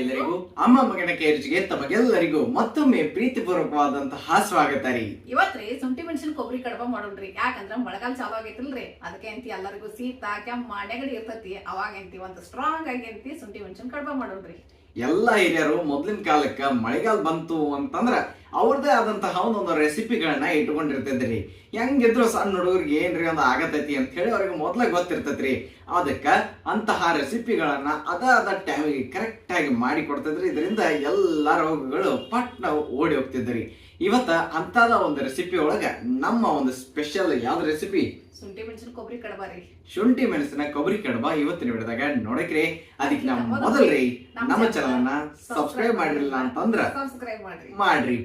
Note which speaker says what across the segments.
Speaker 1: ಎಲ್ಲರಿಗೂ. ಅಮ್ಮ ಮಗನ ಕೇರ್ಜ್ಗೆ ತಮಗೆಲ್ಲರಿಗೂ ಮತ್ತೊಮ್ಮೆ ಪ್ರೀತಿಪೂರ್ವಕವಾದಂತಹ ಸ್ವಾಗತ ರೀ.
Speaker 2: ಇವತ್ರಿ ಶುಂಠಿ ಮೆಣಸಿನ ಕೊಬ್ಬರಿ ಕಡಬ ಮಾಡೋಣ್ರಿ. ಯಾಕಂದ್ರ ಮಳೆಗಾಲ ಚಾಲು ಆಗೈತಿಲ್ರಿ. ಅದಕ್ಕೆ ಅಂತಿ ಎಲ್ಲರಿಗೂ ಶೀತ ಕೆಮ್ಮ ನೆಗಡಿ ಇರ್ತತಿ. ಅವಾಗ ಅಂತಿ ಒಂದು ಸ್ಟ್ರಾಂಗ್ ಆಗಿ ಅಂತಿ ಶುಂಠಿ ಮೆಣಸಿನ ಕಡಬ ಮಾಡೋಣ್ರಿ.
Speaker 1: ಎಲ್ಲ ಹಿರಿಯರು ಮೊದ್ಲಿನ ಕಾಲಕ್ಕೆ ಮಳೆಗಾಲ ಬಂತು ಅಂತಂದ್ರೆ ಅವ್ರದ್ದೇ ಆದಂತಹ ಒಂದೊಂದು ರೆಸಿಪಿಗಳನ್ನ ಇಟ್ಕೊಂಡಿರ್ತೈತ್ರಿ. ಹೆಂಗಿದ್ರು ಸಣ್ಣ ಹುಡುಗರಿಗೆ ಏನ್ರಿ ಒಂದು ಆಗತೈತಿ ಅಂತ ಹೇಳಿ ಅವ್ರಿಗೆ ಮೊದಲೇ ಗೊತ್ತಿರ್ತೈತ್ರಿ. ಅದಕ್ಕ ಅಂತಹ ರೆಸಿಪಿಗಳನ್ನ ಅದ ಅದ ಟೈಮಿಗೆ ಕರೆಕ್ಟ್ ಆಗಿ ಮಾಡಿ ಕೊಡ್ತಿದ್ರಿ ಇದರಿಂದ ಎಲ್ಲ ರೋಗಗಳು ಪಟ್ನ ಓಡಿ ಹೋಗ್ತಿದ್ರಿ. ಇವತ್ತ ಅಂತದ ಒಂದು ರೆಸಿಪಿ ಒಳಗ ನಮ್ಮ ಒಂದು ಸ್ಪೆಷಲ್ ಯಾವ್ದು ರೆಸಿಪಿ
Speaker 2: ಶುಂಠಿ ಮೆಣಸಿನ ಕೊಬ್ಬರಿ ಕಡಬ ರೀ
Speaker 1: ಶುಂಠಿ ಮೆಣಸಿನ ಕೊಬ್ಬರಿ ಕಡಬ ಇವತ್ತಿನ ವಿಡಿಯೋದಾಗ ನೋಡಕ್ರಿ. ಅದಕ್ಕೆ ನಾವು ಮೊದಲ್ರಿ ನಮ್ಮ ಚಾನಲ್ನ ಸಬ್ಸ್ಕ್ರೈಬ್ ಮಾಡಿರಲಿಲ್ಲ ಅಂತಂದ್ರ
Speaker 2: ಸಬ್ಸ್ಕ್ರೈಬ್ ಮಾಡ್ರಿ.
Speaker 1: ಮಾಡ್ರಿ.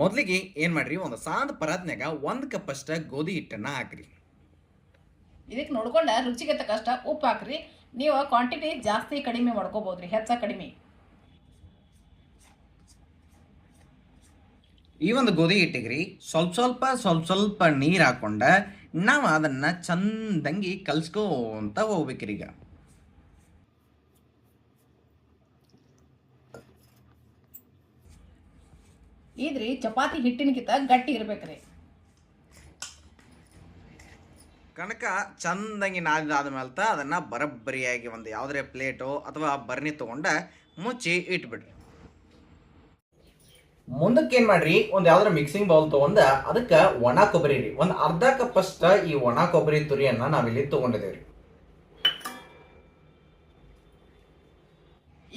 Speaker 1: ಮೊದ್ಲಿಗೆ ಏನ್ ಮಾಡ್ರಿ ಒಂದು ಸಾಂದ್ ಪರಾತ್ನ್ಯಾಗ ಒಂದ್ ಕಪ್ ಅಷ್ಟ ಗೋಧಿ ಹಿಟ್ಟನ್ನ ಹಾಕ್ರಿ.
Speaker 2: ಇದಕ್ಕೆ ನೋಡ್ಕೊಂಡ ರುಚಿಗೆ ತಕ್ಕಷ್ಟ ಉಪ್ಪು ಹಾಕ್ರಿ. ನೀವು ಕ್ವಾಂಟಿಟಿ ಜಾಸ್ತಿ ಕಡಿಮೆ ಮಾಡ್ಕೋಬಹುದ್ರಿ ಹೆಚ್ಚ ಕಡಿಮೆ.
Speaker 1: ಈ ಒಂದು ಗೋಧಿ ಹಿಟ್ಟಿಗ್ರಿ ಸ್ವಲ್ಪ ಸ್ವಲ್ಪ ಸ್ವಲ್ಪ ಸ್ವಲ್ಪ ನೀರು ಹಾಕೊಂಡ ನಾವು ಅದನ್ನ ಚಂದಂಗಿ ಕಲ್ಸ್ಕೊಂತ ಹೋಗ್ಬೇಕ್ರಿ ಈಗ.
Speaker 2: ಇದ್ರಿ ಚಪಾತಿ ಹಿಟ್ಟಿನಕಿಂತ ಗಟ್ಟಿ ಇರ್ಬೇಕ್ರಿ.
Speaker 1: ಕಣಕ ಚಂದಂಗಿ ನಾದಿದಾದ ತ ಅದನ್ನು ಬರಬ್ಬರಿಯಾಗಿ ಒಂದು ಯಾವುದೇ ಪ್ಲೇಟು ಅಥವಾ ಬರ್ನಿ ತೊಗೊಂಡು ಮುಚ್ಚಿ ಇಟ್ಬಿಡ್ರಿ. ಮುಂದಕ್ಕೆ ಏನು ಮಾಡ್ರಿ? ಒಂದು ಯಾವ್ದಾರ ಮಿಕ್ಸಿಂಗ್ ಬೌಲ್ ತೊಗೊಂಡ ಅದಕ್ಕೆ ಒಣ ಕೊಬ್ಬರಿ ರೀ. ಒಂದು ಅರ್ಧ ಕಪ್ ಈ ಒಣ ಕೊಬ್ಬರಿ ತುರಿಯನ್ನು ನಾವಿಲ್ಲಿ ತಗೊಂಡಿದೇವ್ರಿ.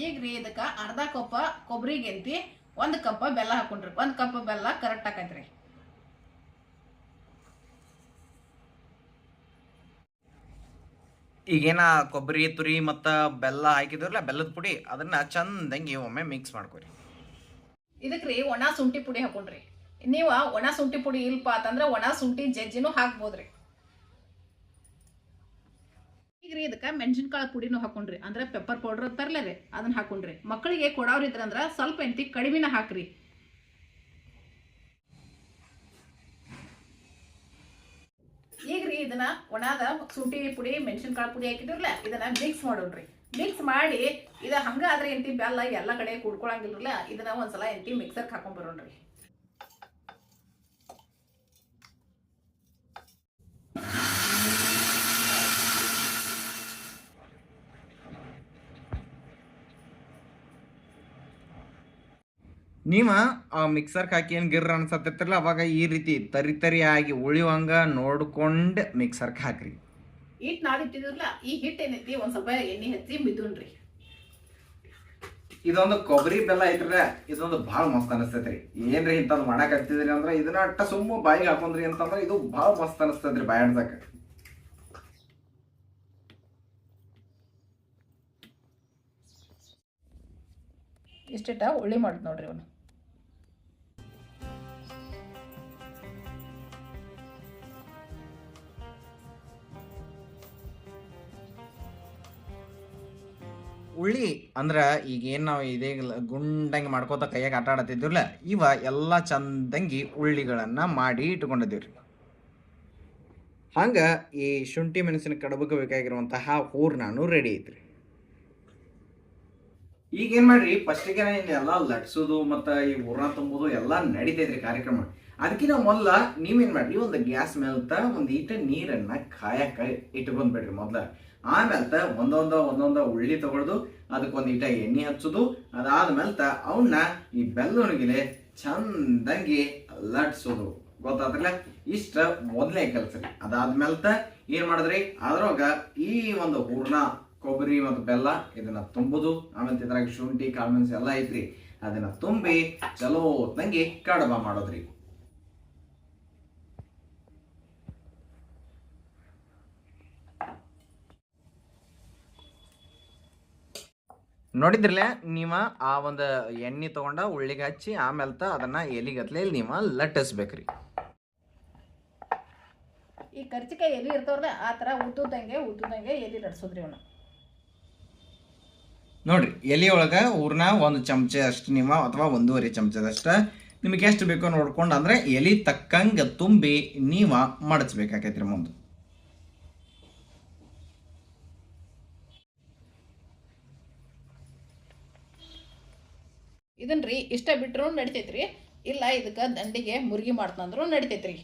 Speaker 2: ಈಗ ರೀ ಇದಕ್ಕೆ ಅರ್ಧ ಕಪ್ ಕೊಬ್ಬರಿ ಗೆಂತಿ, ಒಂದು ಕಪ್ಪ ಬೆಲ್ಲ ಹಾಕೊಂಡ್ರಿ. ಒಂದು ಕಪ್ ಬೆಲ್ಲ ಕರೆಕ್ಟ್ ಆಕೈತ್ರಿ.
Speaker 1: ಈಗೇನ ಕೊಬ್ಬರಿ, ತುರಿ ಮತ್ತ ಬೆಲ್ಲ ಹಾಕಿದ್ರಲ್ಲ, ಬೆಲ್ಲದ ಪುಡಿ, ಅದನ್ನ ಚಂದಂಗೆ ಒಮ್ಮೆ ಮಿಕ್ಸ್ ಮಾಡ್ಕೊರಿ.
Speaker 2: ಇದಕ್ಕೆ ರೀ ಒಣ ಶುಂಠಿ ಪುಡಿ ಹಾಕೊಂಡ್ರಿ. ನೀವು ಒಣ ಶುಂಠಿ ಪುಡಿ ಇಲ್ಪ ಅಂತಂದ್ರೆ ಒಣ ಶುಂಠಿ ಜಜ್ಜಿನೂ ಹಾಕ್ಬೋದ್ರಿ. ಈಗ ಇದಕ್ಕೆ ಮೆಣಸಿನ್ಕಾಳು ಪುಡಿನೂ ಹಾಕೊಂಡ್ರಿ, ಅಂದ್ರೆ ಪೆಪ್ಪರ್ ಪೌಡರ್ ತರಲೇ ಅದನ್ನ ಹಾಕೊಂಡ್ರಿ. ಮಕ್ಕಳಿಗೆ ಕೊಡೋರು ಇದ್ರಂದ್ರ ಸ್ವಲ್ಪ ಎಂತಿ ಕಡಿಮೆನ ಹಾಕ್ರಿ. ಈಗ ರೀ ಇದನ್ನ ಒಣದ ಶುಂಠಿ ಪುಡಿ, ಮೆಣಸಿನ್ಕಾಳು ಪುಡಿ ಹಾಕಿದ್ರಲ್ಲ, ಇದನ್ನ ಮಿಕ್ಸ್ ಮಾಡೋಣ್ರಿ. ಮಿಕ್ಸ್ ಮಾಡಿ, ಇದ ಹಂಗ ಆದ್ರೆ ಎಂತಿ ಬೆಲ್ಲ ಎಲ್ಲ ಕಡೆ ಕುಡ್ಕೊಳಂಗಿಲ್ರಲ್ಲ, ಇದನ್ನ ಒಂದ್ಸಲ ಎಂತಿ ಮಿಕ್ಸರ್ಗೆ ಹಾಕೊಂಡ್
Speaker 1: ನೀವ ಆ ಮಿಕ್ಸರ್ಗೆ ಹಾಕಿ ಏನು ಗಿರ್ರ ಅನ್ಸತ್ತಿರ್ತಿರಲ್ಲ ಅವಾಗ ಈ ರೀತಿ ತರಿ ತರಿ ಆಗಿ ಉಳಿಯುವಂಗ ನೋಡ್ಕೊಂಡ್ ಮಿಕ್ಸರ್ ಹಾಕ್ರಿ.
Speaker 2: ಹಿಟ್ ನಾದಿಟ್ಟಿದ್ರಲ್ಲ ಈ ಹಿಟ್ ಏನೈತಿ ಒಂದ್ ಸ್ವಲ್ಪ ಎಣ್ಣೆ ಹಚ್ಚಿ ಮಿದುನ್ರಿ.
Speaker 1: ಇದೊಂದು ಕೊಬ್ಬರಿ ಬೆಲ್ಲ ಐತ್ರ ಇದೊಂದು ಭಾಳ ಮಸ್ತ್ ಅನಿಸ್ತೈತ್ರಿ ಏನ್ರಿ ಇಂಥದ್ದು ಮಾಡಕ್ ಹತ್ತಿದ್ರಿ ಅಂದ್ರೆ ಇದನ್ನ ಅಟ್ಟ ಸುಮ್ಮ ಬಾಯಿಗೆ ಹಾಕೊಂಡ್ರಿ ಅಂತಂದ್ರೆ ಇದು ಭಾಳ ಮಸ್ತ್ ಅನಿಸ್ತೈತ್ರಿ ಬಾಯಿ ಆಡ್ಸಕ್
Speaker 2: ಇಷ್ಟಿಟ್ಟ ಉಳ್ಳಿ ಮಾಡುದು ನೋಡ್ರಿ ಅವನು
Speaker 1: ಉಳ್ಳಿ ಅಂದ್ರೆ ಈಗ ಏನ್ ನಾವು ಇದೇ ಗುಂಡಂಗಿ ಮಾಡ್ಕೋತ ಕೈಯಾಗ ಆಟ ಆಡತ್ತಿದ್ವಿಲ್ಲ, ಇವ ಎಲ್ಲ ಚಂದಂಗಿ ಉಳ್ಳಿಗಳನ್ನ ಮಾಡಿ ಇಟ್ಕೊಂಡಿದ್ದೀವ್ರಿ ಹಂಗ ಈ ಶುಂಠಿ ಮೆಣಸಿನ ಕಡಬಕ್ಕೆ ಬೇಕಾಗಿರುವಂತಹ ಹೂರ್ನಾನು ರೆಡಿ ಐತ್ರಿ. ಈಗ ಏನ್ ಮಾಡ್ರಿ ಫಸ್ಟಿಗೆ ಎಲ್ಲ ಲಟ್ಸೋದು ಮತ್ತ ಈ ಹೂರ್ಣ ತುಂಬುದು ಎಲ್ಲ ನಡೀತೈತ್ರಿ ಕಾರ್ಯಕ್ರಮ. ಅದಕ್ಕೆ ನಾವು ಮೊದಲ ನೀವೇನ್ ಮಾಡ್ರಿ, ಒಂದು ಗ್ಯಾಸ್ ಮೇಲ್ತ ಒಂದ್ ಈಟ ನೀರನ್ನ ಕಾಯಕ ಇಟ್ಕೊಂಡ್ಬಿಡ್ರಿ ಮೊದ್ಲ. ಆಮೇಲ್ತ ಒಂದೊಂದ ಒಂದೊಂದ ಉಳ್ಳಿ ತಗೊಳ್ದು ಅದಕ್ಕೊಂದು ಇಟ ಎಣ್ಣೆ ಹಚ್ಚೋದು ತ ಅವನ್ನ ಈ ಬೆಲ್ಲೊಣಗಿಲೆ ಚಂದಂಗಿ ಲಟ್ಸೋದು ಗೊತ್ತಾದ್ರಲ್ಲ ಇಷ್ಟ ಮೊದಲನೇ ಕೆಲಸ ರೀ. ತ ಏನ್ ಮಾಡಿದ್ರಿ? ಅದ್ರೊಳಗ ಈ ಒಂದು ಹೂರ್ಣ, ಕೊಬ್ಬರಿ ಮತ್ತು ಬೆಲ್ಲ ಇದನ್ನ ತುಂಬುದು ಆಮೇಲೆ ಇದ್ರಾಗ ಶುಂಠಿ, ಕಾಳ್ಮೆಣಸು ಎಲ್ಲ ಐತ್ರಿ. ಅದನ್ನ ತುಂಬಿ ಚಲೋ ತಂಗಿ ಕಡಬ ಮಾಡೋದ್ರಿ. ನೋಡಿದ್ರಲ್ಲ ನೀವ ಆ ಒಂದು ಎಣ್ಣೆ ತಗೊಂಡ ಉಳ್ಳಿಗೆ ಹಚ್ಚಿ ತ ಅದನ್ನ ಎಲಿಗತ್ಲೆ ನೀವ ಲಟ್ಟಿಸ್ಬೇಕ್ರಿ.
Speaker 2: ಈ ಕರ್ಚಿಕಾಯಿ ಎಲಿ ಇರ್ತವ್ರಲ್ಲ ಆ ತರ ಉದ್ದುದಂಗೆ ಉದ್ದುದಂಗೆ ಎಲಿ ಲಟ್ಸೋದ್ರಿ ಅವನು.
Speaker 1: ನೋಡ್ರಿ ಎಲೆ ಒಳಗೆ ಊರ್ನ ಒಂದು ಚಮಚ ಅಷ್ಟು ನಿಮ್ಮ ಅಥವಾ ಒಂದೂವರೆ ಚಮಚದಷ್ಟ ನಿಮಗೆ ಎಷ್ಟು ಬೇಕೋ ನೋಡ್ಕೊಂಡು ಅಂದ್ರೆ ಎಲಿ ತಕ್ಕಂಗ ತುಂಬಿ ನೀವ ಮಡಚ್ಬೇಕಾಕೈತ್ರಿ ಮುಂದೆ.
Speaker 2: ಇದನ್ರಿ ಇಷ್ಟ ಬಿಟ್ರು ರೀ ಇಲ್ಲ, ಇದಕ್ಕೆ ದಂಡಿಗೆ ಮುರುಗಿ ಮಾಡ್ತಂದ್ರು ರೀ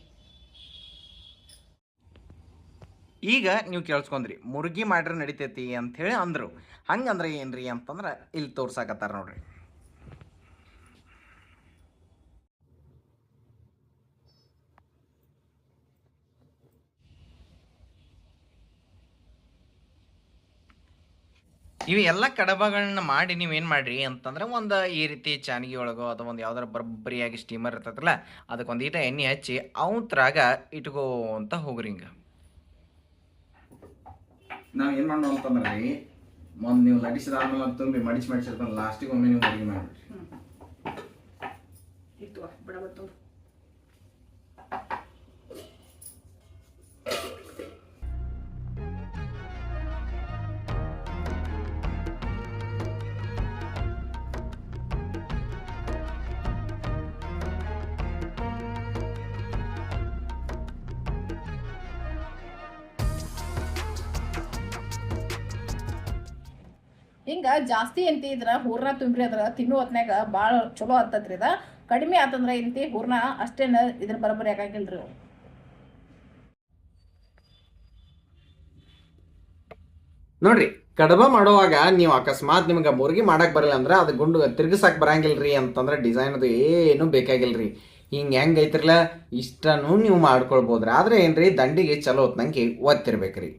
Speaker 1: ಈಗ ನೀವು ಕೇಳಿಸ್ಕೊಂಡ್ರಿ, ಮುರುಗಿ ಮಾಡ್ರೆ ನಡಿತೈತಿ ಅಂತ ಹೇಳಿ ಅಂದ್ರು. ಹಂಗಂದ್ರೆ ರೀ ಅಂತಂದ್ರೆ ಇಲ್ಲಿ ತೋರ್ಸಾಕತ್ತಾರ ನೋಡ್ರಿ. ಇವು ಎಲ್ಲ ಕಡಬಗಳನ್ನ ಮಾಡಿ ನೀವೇನು ಮಾಡ್ರಿ ಅಂತಂದ್ರೆ ಒಂದು ಈ ರೀತಿ ಚಾನಿಗೆ ಒಳಗೋ ಅಥವಾ ಒಂದು ಯಾವ್ದಾರ ಬರಬ್ಬರಿಯಾಗಿ ಸ್ಟೀಮರ್ ಇರ್ತದಲ್ಲ ಅದಕ್ಕೊಂದು ಈಟ ಎಣ್ಣೆ ಹಚ್ಚಿ ಅವತ್ರಾಗ ಇಟ್ಕೋ ಅಂತ ಹೋಗ್ರಿ ಹಿಂಗೆ. ನಾವು ಏನು ಮಾಡೋಣ ಅಂತಂದ್ರೆ ರೀ ಒಂದು ನೀವು ಲಟಿಸಿದಾದ್ಮೇಲೆ ಅದು ತುಂಬಿ ಮಡಿಸಿ ಮಡಿಸಿರ್ತಾನೆ ಲಾಸ್ಟಿಗೆ ಒಮ್ಮೆ ನೀವು ಅಡುಗೆ ಮಾಡಿಬಿಡ್ರಿ.
Speaker 2: ಹಿಂಗ ಜಾಸ್ತಿ ಎಂತಿ ಇದ್ರ ಹೂರ್ನ ತುಂಬ್ರಿ ಅದ್ರ ತಿನ್ನು ಹೊತ್ನ್ಯಾಗ ಭಾಳ ಚಲೋ ಆಗ್ತದ್ರಿ ಇದ. ಕಡಿಮೆ ಆತಂದ್ರ ಎಂತಿ ಹೂರ್ನ ಅಷ್ಟೇನ ಇದ್ರ ಬರಬರಿ ಅವು
Speaker 1: ನೋಡ್ರಿ, ಕಡಬ ಮಾಡುವಾಗ ನೀವು ಅಕಸ್ಮಾತ್ ನಿಮ್ಗೆ ಮುರುಗಿ ಮಾಡಕ್ ಬರಲ್ಲ ಅಂದ್ರೆ ಅದು ಗುಂಡು ತಿರ್ಗಿಸಕ್ ಬರಂಗಿಲ್ರಿ ಅಂತಂದ್ರೆ ಡಿಸೈನ್ ಅದು ಏನು ಬೇಕಾಗಿಲ್ರಿ. ಹಿಂಗೆ ಹೆಂಗ್ ಐತ್ರಲ್ಲ ಇಷ್ಟನು ನೀವು ಮಾಡ್ಕೊಳ್ಬೋದ್ರಿ. ಆದ್ರೆ ಏನ್ರಿ, ದಂಡಿಗೆ ಚಲೋ ಹೊತ್ನಂಗೆ ಒತ್ತಿರ್ಬೇಕ್ರಿ.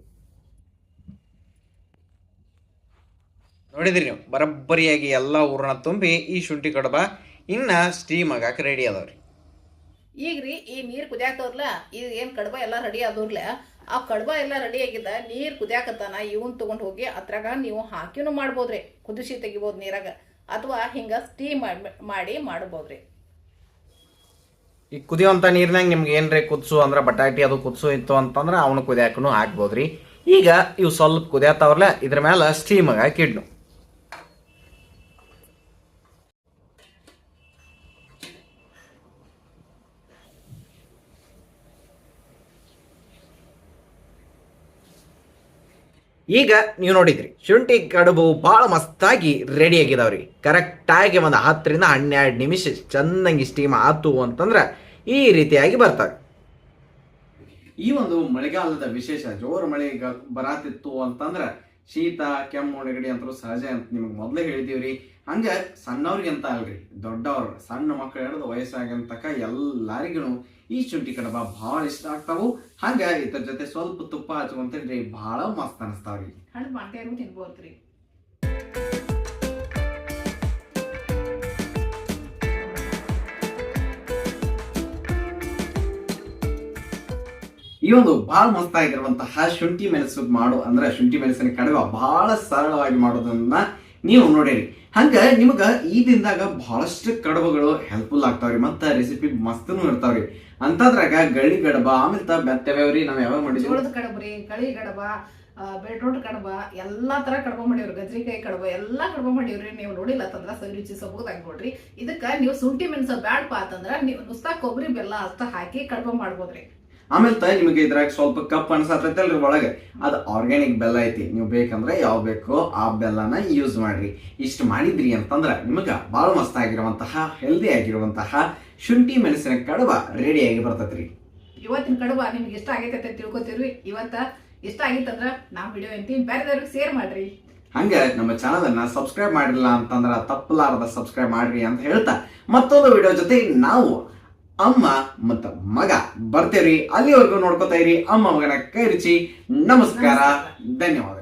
Speaker 1: ನೋಡಿದ್ರಿ ನೀವು? ಬರಬ್ಬರಿಯಾಗಿ ಎಲ್ಲ ಊರನ್ನ ತುಂಬಿ ಈ ಶುಂಠಿ ಕಡಬ ಇನ್ನ ಸ್ಟೀಮ್ ಆಗಾಕ ರೆಡಿ ಅದಾವ್ರಿ.
Speaker 2: ಈಗ ರೀ ಈ ನೀರು ಕುದಿಯಾಕವ್ರಲ್ಲ ಈಗ ಏನು ಕಡಬ ಎಲ್ಲ ರೆಡಿ ಆದವ್ರಲ್ಲ ಆ ಕಡಬ ಎಲ್ಲ ರೆಡಿ ಆಗಿದ್ದ ನೀರು ಕುದಿಯಾಕತ್ತಾನ ಇವನ್ ತಗೊಂಡ್ ಹೋಗಿ ಅದ್ರಾಗ ನೀವು ಹಾಕಿನೂ ಮಾಡ್ಬೋದ್ರಿ ಕುದಿಸಿ ತೆಗಿಬೋದು ನೀರಾಗ ಅಥವಾ ಹಿಂಗ ಸ್ಟೀಮ್ ಮಾಡಿ ಮಾಡ್ಬೋದ್ರಿ.
Speaker 1: ಈ ಕುದಿಯುವಂಥ ನೀರ್ನಾಗ ನಿಮ್ಗೆ ಏನ್ರಿ ಕುದಿಸು ಅಂದ್ರೆ ಬಟಾಟಿ ಅದು ಕುದಿಸು ಇತ್ತು ಅಂತಂದ್ರೆ ಅವನು ಕುದಿಯಾಕನು ಹಾಕ್ಬೋದ್ರಿ ಈಗ ಇವು ಸ್ವಲ್ಪ ಕುದಿಯತ್ತವ್ರಲ್ಲ ಇದ್ರ ಮೇಲೆ ಸ್ಟೀಮ್ ಹಾಕಿಡ್ನು. ಈಗ ನೀವು ನೋಡಿದ್ರಿ, ಶುಂಠಿ ಕಡುಬು ಭಾಳ ಮಸ್ತಾಗಿ ರೆಡಿ ಆಗಿದಾವ್ರಿ. ಕರೆಕ್ಟಾಗಿ ಒಂದು ಹತ್ತರಿಂದ ಹನ್ನೆರಡು ನಿಮಿಷ ಚೆನ್ನಾಗಿ ಸ್ಟೀಮ್ ಆತು ಅಂತಂದ್ರೆ ಈ ರೀತಿಯಾಗಿ ಬರ್ತವೆ ಈ ಒಂದು ಮಳೆಗಾಲದ ವಿಶೇಷ, ಜೋರು ಮಳೆ ಬರಾತಿತ್ತು ಅಂತಂದ್ರೆ ಶೀತ, ಕೆಮ್ಮು, ನೆಗಡಿ ಅಂತರೂ ಸಹಜ ಅಂತ ನಿಮಗೆ ಮೊದಲೇ ಹೇಳಿದೀವ್ರಿ ಹಂಗ ಸಣ್ಣವ್ರಿಗೆ ಅಂತ ಅಲ್ರಿ ದೊಡ್ಡವ್ರು ಸಣ್ಣ ಮಕ್ಕಳು ಹಿಡಿದು ವಯಸ್ಸಾಗಂತಕ ಎಲ್ಲರಿಗೂ ಈ ಶುಂಠಿ ಕಡಬ ಭಾಳ ಇಷ್ಟ ಆಗ್ತಾವು. ಹಂಗ ಇದ್ರ ಜೊತೆ ಸ್ವಲ್ಪ ತುಪ್ಪ ಹಚ್ಕೊಂತಿನ್ರಿ ಭಾಳ ಮಸ್ತ್ ಅನಿಸ್ತಾವ್ರಿ.
Speaker 2: ಹಣ್ಣು ಮಾಡ್ತೇನು ತಿನ್ಬೋದ್ರಿ.
Speaker 1: ಈ ಒಂದು ಬಹಳ ಮಸ್ತ್ ಆಗಿರುವಂತಹ ಶುಂಠಿ ಮೆಣಸು ಮಾಡು ಅಂದ್ರೆ ಶುಂಠಿ ಮೆಣಸಿನ ಕಡಿಮೆ ಬಹಳ ಸರಳವಾಗಿ ಮಾಡೋದನ್ನ ನೀವು ನೋಡಿರಿ. ಹಂಗೆ ನಿಮಗೆ ಈ ದಿನದಾಗ ಬಹಳಷ್ಟು ಕಡಬಗಳು ಹೆಲ್ಪ್ಫುಲ್ ಆಗ್ತಾವ್ರಿ. ಮತ್ತು ರೆಸಿಪಿ ಮಸ್ತನು ಇರ್ತಾವ್ರಿ. ಅಂತದ್ರಾಗ ಗಳಿ ಗಡಬ ಆಮೇಲೆ ತ ಬೆತ್ತವ್ಯಾವ್ರಿ ನಾವು ಯಾವಾಗ ಮಾಡಿದ್ವಿ?
Speaker 2: ಜೋಳದ ಕಡಬ್ರಿ ಕಳಿ ಗಡಬ ಬೆಟ್ರೋಟ್ ಕಡಬ, ಎಲ್ಲಾ ತರ ಕಡಬ ಮಾಡಿವ್ರಿ. ಗಜ್ರಿಕಾಯಿ ಕಡಬ, ಎಲ್ಲಾ ಕಡಬ ಮಾಡಿವ್ರಿ. ನೀವು ನೋಡಿಲ್ಲ ಅಂತಂದ್ರ ಸರಿ ರುಚಿ ಸೊಬಗದಾಗಿ ನೋಡ್ರಿ. ಇದಕ್ಕ ನೀವು ಶುಂಠಿ ಮೆಣಸ ಬ್ಯಾಡ್ಪ ಅಂತಂದ್ರ ನೀವು ನುಸ್ತಾ ಕೊಬ್ಬರಿ ಬೆಲ್ಲ ಅಷ್ಟ ಹಾಕಿ ಕಡಬ ಮಾಡ್ಬೋದ್ರಿ.
Speaker 1: ಆಮೇಲೆ ತಾಯಿ ನಿಮಗೆ ಇದ್ರಾಗ ಸ್ವಲ್ಪ ಕಪ್ ಅನ್ಸತ್ತೈತಲ್ರಿ ಒಳಗೆ. ಅದು ಆರ್ಗ್ಯಾನಿಕ್ ಬೆಲ್ಲ ಐತಿ. ನೀವು ಬೇಕಂದ್ರೆ ಯಾವ ಬೇಕೋ ಆ ಬೆಲ್ಲನ ಯೂಸ್ ಮಾಡ್ರಿ. ಇಷ್ಟು ಮಾಡಿದ್ರಿ ಅಂತಂದ್ರೆ ನಿಮಗೆ ಭಾಳ ಮಸ್ತ್ ಆಗಿರುವಂತಹ ಹೆಲ್ದಿ ಆಗಿರುವಂತಹ ಶುಂಠಿ ಮೆಣಸಿನ ಕಡುಬ ರೆಡಿಯಾಗಿ ಬರ್ತೈತ್ರಿ.
Speaker 2: ಇವತ್ತಿನ ಕಡುಬ ನಿಮ್ಗೆ ಇಷ್ಟ ಆಗೈತೆ ಅಂತ ತಿಳ್ಕೊತೀರಿ ಇವತ್ತ ಇಷ್ಟ ಆಗಿತ್ತಂದ್ರ ನಾ ವಿಡಿಯೋ ಎಂತೀನಿ ಬೇರೆದವ್ರಿಗೆ ಶೇರ್ ಮಾಡ್ರಿ.
Speaker 1: ಹಂಗೆ ನಮ್ಮ ಚಾನಲ್ ಅನ್ನ ಸಬ್ಸ್ಕ್ರೈಬ್ ಮಾಡಿಲ್ಲ ಅಂತಂದ್ರೆ ತಪ್ಪಲಾರದ ಸಬ್ಸ್ಕ್ರೈಬ್ ಮಾಡ್ರಿ ಅಂತ ಹೇಳ್ತಾ ಮತ್ತೊಂದು ವಿಡಿಯೋ ಜೊತೆ ನಾವು ಅಮ್ಮ ಮತ್ತು ಮಗ ಬರ್ತೇವ್ರಿ ಅಲ್ಲಿವರೆಗೂ ನೋಡ್ಕೊತಾ ಇರಿ ಅಮ್ಮ ಮಗನ ಕೈ ರುಚಿ ನಮಸ್ಕಾರ ಧನ್ಯವಾದ